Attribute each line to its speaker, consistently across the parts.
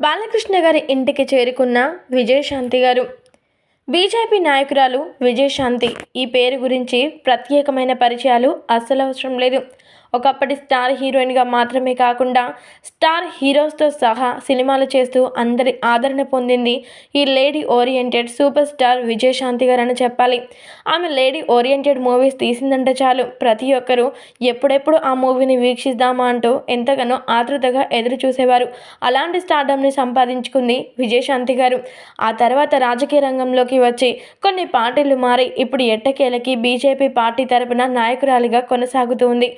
Speaker 1: బాలకృష్ణ గారి ఇంటికి చేరుకున్న విజయశాంతి గారు. బీజేపీ నాయకురాలు విజయశాంతి ఈ పేరు గురించి ప్రత్యేకమైన పరిచయాలు అస్సలు అవసరం లేదు. ఒకప్పటి స్టార్ హీరోయిన్గా మాత్రమే కాకుండా స్టార్ హీరోస్తో సహా సినిమాలు చేస్తూ అందరి ఆదరణ పొందింది ఈ lady oriented super star Vijayashanti గారు అని చెప్పాలి. ఆమె లేడీ ఓరియంటెడ్ మూవీస్ తీసిందంటే చాలు. ప్రతి ఒక్కరూ ఎప్పుడెప్పుడు ఆ మూవీని వీక్షిద్దామా అంటూ ఎంతగానో ఆతృతగా ఎదురు చూసేవారు అలాంటి స్టార్డమ్ని సంపాదించుకుంది విజయశాంతి గారు. ఆ తర్వాత రాజకీయ రంగంలోకి వచ్చి కొన్ని పార్టీలు మారి ఇప్పుడు ఎట్టకేలకి బీజేపీ పార్టీ తరపున నాయకురాలిగా కొనసాగుతూ ఉంది.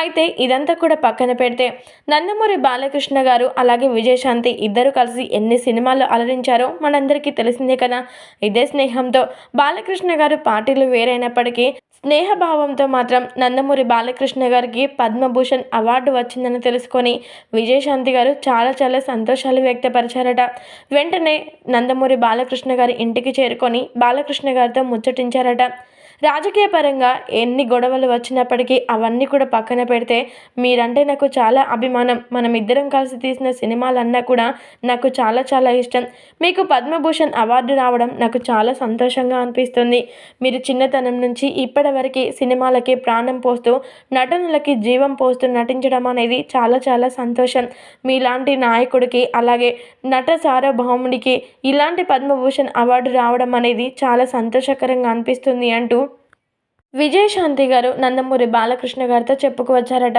Speaker 1: అయితే ఇదంతా కూడా పక్కన పెడితే నందమూరి బాలకృష్ణ గారు అలాగే విజయశాంతి ఇద్దరు కలిసి ఎన్ని సినిమాలు అలరించారో మనందరికీ తెలిసిందే కదా. ఇదే స్నేహంతో బాలకృష్ణ గారు పార్టీలు వేరైనప్పటికీ స్నేహభావంతో మాత్రం నందమూరి బాలకృష్ణ గారికి పద్మభూషణ్ అవార్డు వచ్చిందని తెలుసుకొని విజయశాంతి గారు చాలా చాలా సంతోషాలు వ్యక్తపరిచారట. వెంటనే నందమూరి బాలకృష్ణ గారి ఇంటికి చేరుకొని బాలకృష్ణ గారితో ముచ్చటించారట. రాజకీయ పరంగా ఎన్ని గొడవలు వచ్చినప్పటికీ అవన్నీ కూడా పక్కన పెడితే మీరంటే నాకు చాలా అభిమానం. మనం ఇద్దరం కలిసి తీసిన సినిమాలన్నా కూడా నాకు చాలా చాలా ఇష్టం. మీకు పద్మభూషణ్ అవార్డు రావడం నాకు చాలా సంతోషంగా అనిపిస్తుంది. మీరు చిన్నతనం నుంచి ఇప్పటివరకు సినిమాలకి ప్రాణం పోస్తూ నటనలకి జీవం పోస్తూ నటించడం అనేది చాలా చాలా సంతోషం. మీలాంటి నాయకుడికి అలాగే నట సార్వభౌముడికి ఇలాంటి పద్మభూషణ్ అవార్డు రావడం అనేది చాలా సంతోషకరంగా అనిపిస్తుంది అంటూ విజయశాంతి గారు నందమూరి బాలకృష్ణ గారితో చెప్పుకు వచ్చారట.